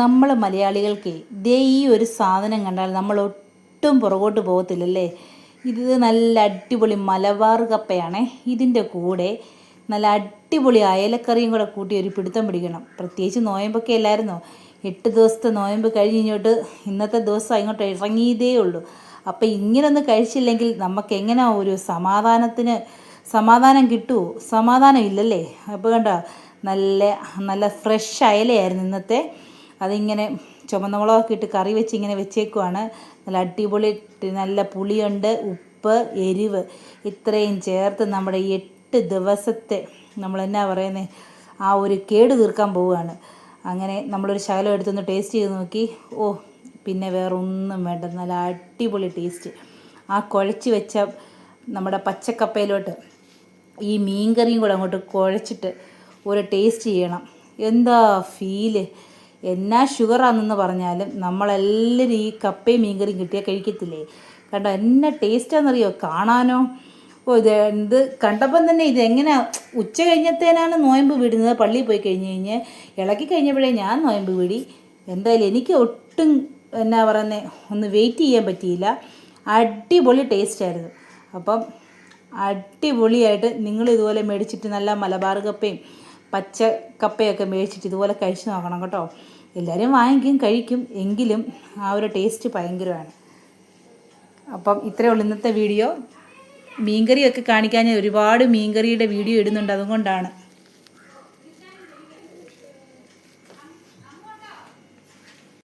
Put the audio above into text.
നമ്മൾ മലയാളികൾക്ക് ദേ ഈ ഒരു സാധനം കണ്ടാൽ നമ്മൾ ഒട്ടും പുറകോട്ട് പോകത്തില്ലല്ലേ? ഇത് നല്ല അടിപൊളി മലബാർ കപ്പയാണേ. ഇതിന്റെ കൂടെ നല്ല അടിപൊളി അയലക്കറിയും കൂടെ കൂട്ടി ഒരു പിടുത്തം പിടിക്കണം. പ്രത്യേകിച്ച് നോയമ്പൊക്കെ അല്ലായിരുന്നോ? എട്ട് ദിവസത്തെ നോയമ്പ് കഴിഞ്ഞ് ഇങ്ങോട്ട് ഇന്നത്തെ ദിവസം ഇങ്ങോട്ട് ഇറങ്ങിയതേ ഉള്ളൂ. അപ്പം ഇങ്ങനൊന്ന് കഴിച്ചില്ലെങ്കിൽ നമുക്ക് എങ്ങനെ ഒരു സമാധാനത്തിന് സമാധാനം കിട്ടുമോ സമാധാനം ഇല്ലല്ലേ? അപ്പോൾ കണ്ടോ നല്ല നല്ല ഫ്രഷ് അയലയായിരുന്നു ഇന്നത്തെ. അതിങ്ങനെ ചുമന്ന മുളകൊക്കെ ഇട്ട് കറി വെച്ച് ഇങ്ങനെ വെച്ചേക്കുവാണ്. നല്ല അടിപൊളി നല്ല പുളിയുണ്ട് ഉപ്പ് എരിവ്. ഇത്രയും ചേർത്ത് നമ്മുടെ എട്ട് ദിവസത്തെ നമ്മൾ എന്നാ പറയുന്നത് ആ ഒരു കേട് തീർക്കാൻ പോവുകയാണ്. അങ്ങനെ നമ്മളൊരു ശകലം എടുത്തൊന്ന് ടേസ്റ്റ് ചെയ്ത് നോക്കി. ഓ പിന്നെ വേറെ ഒന്നും വേണ്ട. നല്ല അടിപൊളി ടേസ്റ്റ് ആ കുഴച്ച് വെച്ച നമ്മുടെ പച്ചക്കപ്പയിലോട്ട് ഈ മീൻ കറിയും കൂടെ അങ്ങോട്ട് കുഴച്ചിട്ട് ഒരു ടേസ്റ്റ് ചെയ്യണം. എന്താ ഫീൽ എന്നാ ഷുഗറാണെന്ന് പറഞ്ഞാലും നമ്മളെല്ലാവരും ഈ കപ്പയും മീൻകറിയും കിട്ടിയാൽ കഴിക്കത്തില്ലേ? കണ്ടോ എന്നാ ടേസ്റ്റാണെന്നറിയോ കാണാനോ? ഓ ഇത് എന്ത് കണ്ടപ്പം തന്നെ ഇത് എങ്ങനെ ഉച്ച കഴിഞ്ഞത്തേനാണ് നോയമ്പ് വിടുന്നത്. പള്ളിയിൽ പോയി കഴിഞ്ഞ് കഴിഞ്ഞ് ഇളക്കി കഴിഞ്ഞപ്പോഴേ ഞാൻ നോയമ്പ് വിടി. എന്തായാലും എനിക്ക് ഒട്ടും എന്നാ പറയുന്നത് ഒന്ന് വെയിറ്റ് ചെയ്യാൻ പറ്റിയില്ല. അടിപൊളി ടേസ്റ്റായിരുന്നു. അപ്പം അടിപൊളിയായിട്ട് നിങ്ങൾ ഇതുപോലെ മേടിച്ചിട്ട് നല്ല മലബാർ കപ്പയും പച്ച കപ്പയൊക്കെ മേടിച്ചിട്ട് ഇതുപോലെ കഴിച്ചു നോക്കണം കേട്ടോ. എല്ലാവരും വാങ്ങിക്കും കഴിക്കും. എങ്കിലും ആ ഒരു ടേസ്റ്റ് ഭയങ്കരമാണ്. അപ്പം ഇത്രയേ ഉള്ളൂ ഇന്നത്തെ വീഡിയോ മീൻകറിയൊക്കെ കാണിക്കാൻ ഒരുപാട് മീൻകറിയുടെ വീഡിയോ ഇടുന്നുണ്ട്. അതുകൊണ്ടാണ്